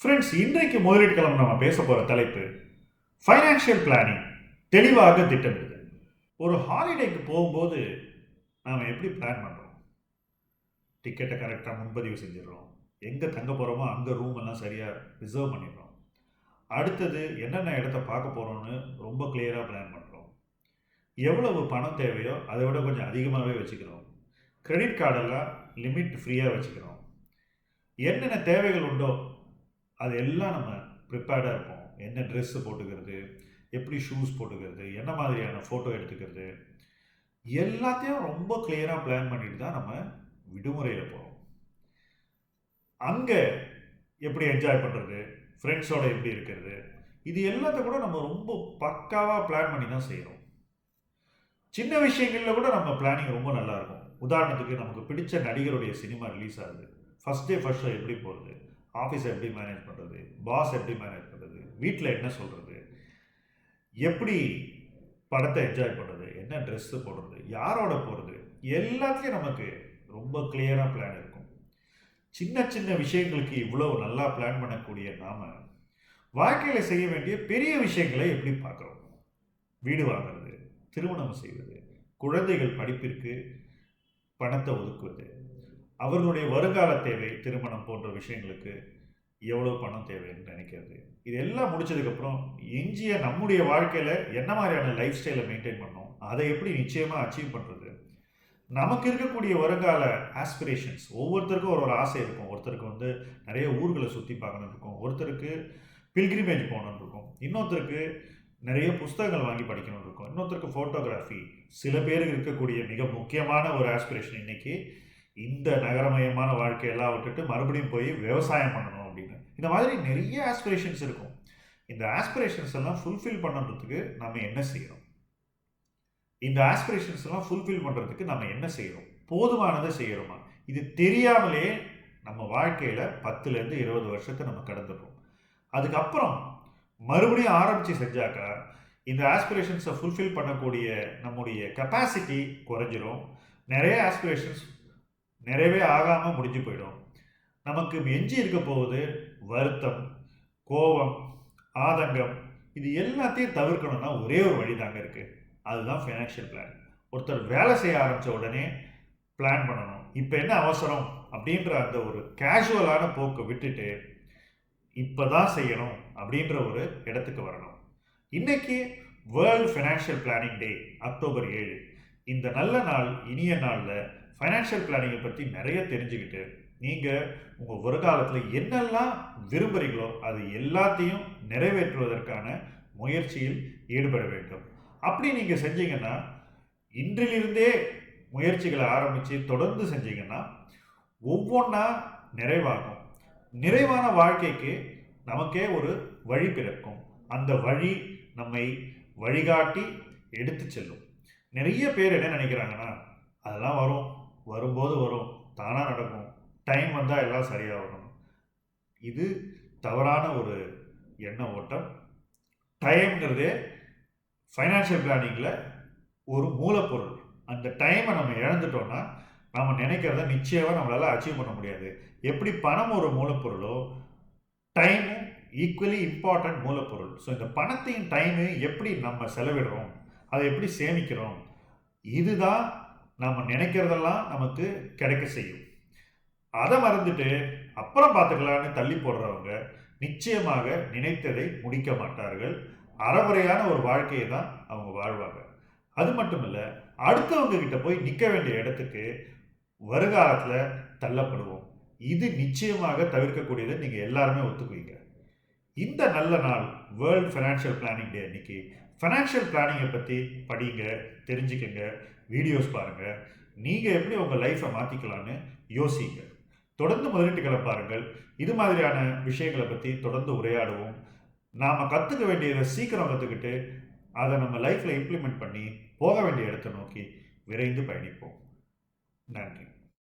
Friends இன்றைக்கு முதலீட்டு கிழமை நம்ம பேச போகிற தலைப்பு ஃபைனான்ஷியல் பிளானிங் தெளிவாக திட்டமிடுதல். ஒரு ஹாலிடேக்கு போகும்போது நாம் எப்படி பிளான் பண்ணுறோம் டிக்கெட்டை கரெக்டாக முன்பதிவு செஞ்சிடறோம். எங்கே தங்க போகிறோமோ அங்கே ரூம் எல்லாம் சரியாக ரிசர்வ் பண்ணிடுறோம். அடுத்தது என்னென்ன இடத்த பார்க்க போகிறோன்னு ரொம்ப கிளியராக பிளான் பண்ணுறோம் எவ்வளவு பணம் தேவையோ அதை விட கொஞ்சம் அதிகமாகவே வச்சுக்கிறோம். கிரெடிட் கார்டெல்லாம் லிமிட் ஃப்ரீயாக வச்சுக்கிறோம். என்னென்ன தேவைகள் உண்டோ அது எல்லாம் நம்ம ப்ரிப்பேர்டாக இருப்போம். என்ன ட்ரெஸ்ஸு போட்டுக்கிறது எப்படி ஷூஸ் போட்டுக்கிறது என்ன மாதிரியான ஃபோட்டோ எடுத்துக்கிறது எல்லாத்தையும் ரொம்ப கிளியராக பிளான் பண்ணிட்டு தான் நம்ம விடுமுறையில் போகிறோம் அங்கே எப்படி என்ஜாய் பண்ணுறது ஃப்ரெண்ட்ஸோடு எப்படி இருக்கிறது இது எல்லாத்த கூட நம்ம ரொம்ப பக்காவாக பிளான் பண்ணி தான் செய்கிறோம் சின்ன விஷயங்களில் கூட நம்ம பிளானிங் ரொம்ப நல்லாயிருக்கும் உதாரணத்துக்கு நமக்கு பிடிச்ச நடிகருடைய சினிமா ரிலீஸ் ஆகுது. ஃபஸ்ட் டே ஃபஸ்ட் ஷோ எப்படி போகிறது ஆஃபீஸை எப்படி மேனேஜ் பண்ணுறது பாஸ் எப்படி மேனேஜ் பண்ணுறது வீட்டில் என்ன சொல்கிறது எப்படி படத்தை என்ஜாய் பண்ணுறது என்ன ட்ரெஸ்ஸு போடுறது? யாரோட போகிறது எல்லாத்துலேயும் நமக்கு ரொம்ப கிளியராக பிளான் இருக்கும். சின்ன சின்ன விஷயங்களுக்கு இவ்வளோ நல்லா பிளான் பண்ணக்கூடிய நாம் வாழ்க்கையில் செய்ய வேண்டிய பெரிய விஷயங்களை எப்படி பார்க்குறோம்? வீடு வாங்குறது திருமணம் செய்வது குழந்தைகள் படிப்பிற்கு பணத்தை ஒதுக்குவது அவர்களுடைய வருங்கால தேவை திருமணம் போன்ற விஷயங்களுக்கு எவ்வளோ பணம் தேவைன்னு நினைக்கிறது. இது எல்லாம் முடிச்சதுக்கப்புறம் எஞ்சிய நம்முடைய வாழ்க்கையில் என்ன மாதிரியான லைஃப் ஸ்டைலை மெயின்டைன் பண்ணோம் அதை எப்படி நிச்சயமாக அச்சீவ் பண்ணுறது நமக்கு இருக்கக்கூடிய வருங்கால ஆஸ்பிரேஷன்ஸ் ஒவ்வொருத்தருக்கும் ஒரு ஒரு ஆசை இருக்கும். ஒருத்தருக்கு வந்து நிறைய ஊர்களை சுற்றி பார்க்கணும்னு இருக்கும். ஒருத்தருக்கு பில்கிரிமேஜ் போகணும்னு இருக்கும். இன்னொருத்தருக்கு நிறைய புஸ்தகங்கள் வாங்கி படிக்கணும்னு இருக்கும். இன்னொருத்தருக்கு ஃபோட்டோகிராஃபி சில பேருக்கு இருக்கக்கூடிய மிக முக்கியமான ஒரு ஆஸ்பிரேஷன் இன்னைக்கு இந்த நகரமயமான வாழ்க்கையெல்லாம் விட்டுட்டு மறுபடியும் போய் விவசாயம் பண்ணணும் அப்படின்னு. இந்த மாதிரி நிறைய ஆஸ்பிரேஷன்ஸ் இருக்கும். இந்த ஆஸ்பிரேஷன்ஸ் எல்லாம் ஃபுல்ஃபில் பண்ணுறதுக்கு நம்ம என்ன செய்யணும்? இந்த ஆஸ்பிரேஷன்ஸ் எல்லாம் ஃபுல்ஃபில் பண்ணுறதுக்கு நம்ம என்ன செய்கிறோம் போதுமானதை செய்யறோமா இது தெரியாமலே நம்ம வாழ்க்கையில் பத்துலேருந்து இருபது வருஷத்தை நம்ம கடந்துடுறோம். அதுக்கப்புறம் மறுபடியும் ஆரம்பித்து செஞ்சாக்கா இந்த ஆஸ்பிரேஷன்ஸை ஃபுல்ஃபில் பண்ணக்கூடிய நம்முடைய கெப்பாசிட்டி குறைஞ்சிரும். நிறைய ஆஸ்பிரேஷன்ஸ் நிறையவே ஆகாமல் முடிஞ்சு போயிடும். நமக்கு எஞ்சி இருக்க போகுது வருத்தம் கோபம் ஆதங்கம். இது எல்லாத்தையும் தவிர்க்கணும்னா ஒரே ஒரு வழி தாங்க இருக்குது அதுதான் ஃபைனான்ஷியல் பிளான் ஒருத்தர் வேலை செய்ய ஆரம்பித்த உடனே பிளான் பண்ணணும். இப்போ என்ன அவசரம் அப்படின்ற அந்த ஒரு கேஷுவலான போக்கை விட்டுட்டு இப்போ தான் செய்யணும் அப்படின்ற ஒரு இடத்துக்கு வரணும். இன்னைக்கு world financial planning day October ஏழு. இந்த நல்ல நாள் இனிய நாளில் ஃபைனான்ஷியல் பிளானிங்கை பற்றி நிறைய தெரிஞ்சுக்கிட்டு நீங்கள் உங்கள் வருங்காலத்தில் என்னெல்லாம் விரும்புகிறீங்களோ அது எல்லாத்தையும் நிறைவேற்றுவதற்கான முயற்சியில் ஈடுபட வேண்டும். அப்படி நீங்கள் செஞ்சீங்கன்னா இன்றிலிருந்தே முயற்சிகளை ஆரம்பித்து தொடர்ந்து செஞ்சீங்கன்னா ஒவ்வொன்றா நிறைவாகும். நிறைவான வாழ்க்கைக்கு நமக்கே ஒரு வழி பிறக்கும். அந்த வழி நம்மை வழிகாட்டி எடுத்து செல்லும். நிறைய பேர் என்ன நினைக்கிறாங்கன்னா அதெல்லாம் வரும் வரும்போது வரும் தானாக நடக்கும். டைம் வந்தால் எல்லாம் சரியாக வரும் இது தவறான ஒரு எண்ண ஓட்டம். டைம்ங்கிறதே ஃபைனான்ஷியல் பிளானிங்கில் ஒரு மூலப்பொருள். அந்த டைமை நம்ம இழந்துட்டோம்னா நம்ம நினைக்கிறத நிச்சயமாக நம்மளால் அச்சீவ் பண்ண முடியாது. எப்படி பணம் ஒரு மூலப்பொருளோ டைமும் ஈக்குவலி இம்பார்ட்டன்ட் மூலப்பொருள். ஸோ இந்த பணத்தையும் டைமையும் எப்படி நம்ம செலவிடுறோம்? அதை எப்படி சேமிக்கிறோம்? இதுதான் நம்ம நினைக்கிறதெல்லாம் நமக்கு கிடைக்க செய்யும். அதை மறந்துட்டு அப்புறம் பார்த்துக்கலான்னு தள்ளி போடுறவங்க நிச்சயமாக நினைத்ததை முடிக்க மாட்டார்கள். அறகுறையான ஒரு வாழ்க்கையை தான் அவங்க வாழ்வாங்க. அது மட்டும் இல்லை அடுத்தவங்க கிட்ட போய் நிற்க வேண்டிய இடத்துக்கு வருங்காலத்தில் தள்ளப்படுவோம். இது நிச்சயமாக தவிர்க்கக்கூடியதை நீங்கள் எல்லாருமே ஒத்துக்குவீங்க. இந்த நல்ல நாள் வேர்ல்டு ஃபைனான்ஷியல் பிளானிங் டே அன்னைக்கு ஃபினான்ஷியல் பிளானிங்கை பற்றி படிங்க தெரிஞ்சுக்கங்க வீடியோஸ் பாருங்கள் நீங்கள் எப்படி உங்கள் லைஃப்பை மாற்றிக்கலான்னு யோசிங்க. தொடர்ந்து முதலீட்டுகளை பாருங்கள். இது மாதிரியான விஷயங்களை பற்றி தொடர்ந்து உரையாடுவோம். நாம் கற்றுக்க வேண்டியதை சீக்கிரம் கற்றுக்கிட்டு அதை நம்ம லைஃப்பில் இம்ப்ளிமெண்ட் பண்ணி போக வேண்டிய இடத்தை நோக்கி விரைந்து பயணிப்போம். நன்றி.